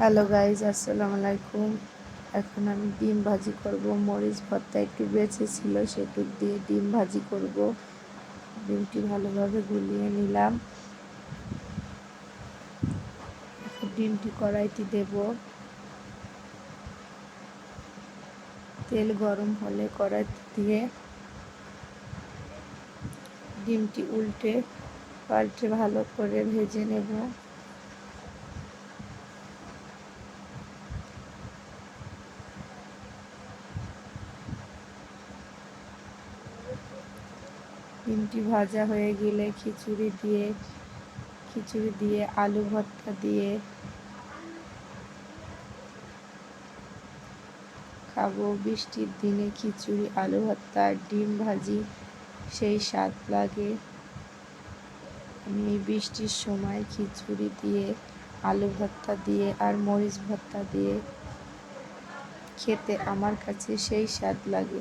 Hello guys আসসালামু আলাইকুম। এখন আমি ডিম ভাজি করব। মরিচ ভর্তা একটু বেঁচে ছিল সেটুক দিয়ে ডিম ভাজি করব। ডিমটি ভালোভাবে গুলিয়ে নিলাম। ডিমটি কড়াইতে দেব। তেল গরম হলে কড়াইতে দিয়ে ডিমটি উল্টে পাল্টে ভালো করে ভেজে নেব। ডিমটি ভাজা হয়ে গেলে খিচুড়ি দিয়ে খিচুড়ি দিয়ে, আলু ভর্তা দিয়ে খাব। বৃষ্টির দিনে খিচুড়ি, আলু ভর্তা, ডিম ভাজি, সেই স্বাদ লাগে। আমি বৃষ্টির সময় খিচুড়ি দিয়ে, আলু ভর্তা দিয়ে আর মরিচ ভর্তা দিয়ে খেতে আমার কাছে সেই স্বাদ লাগে।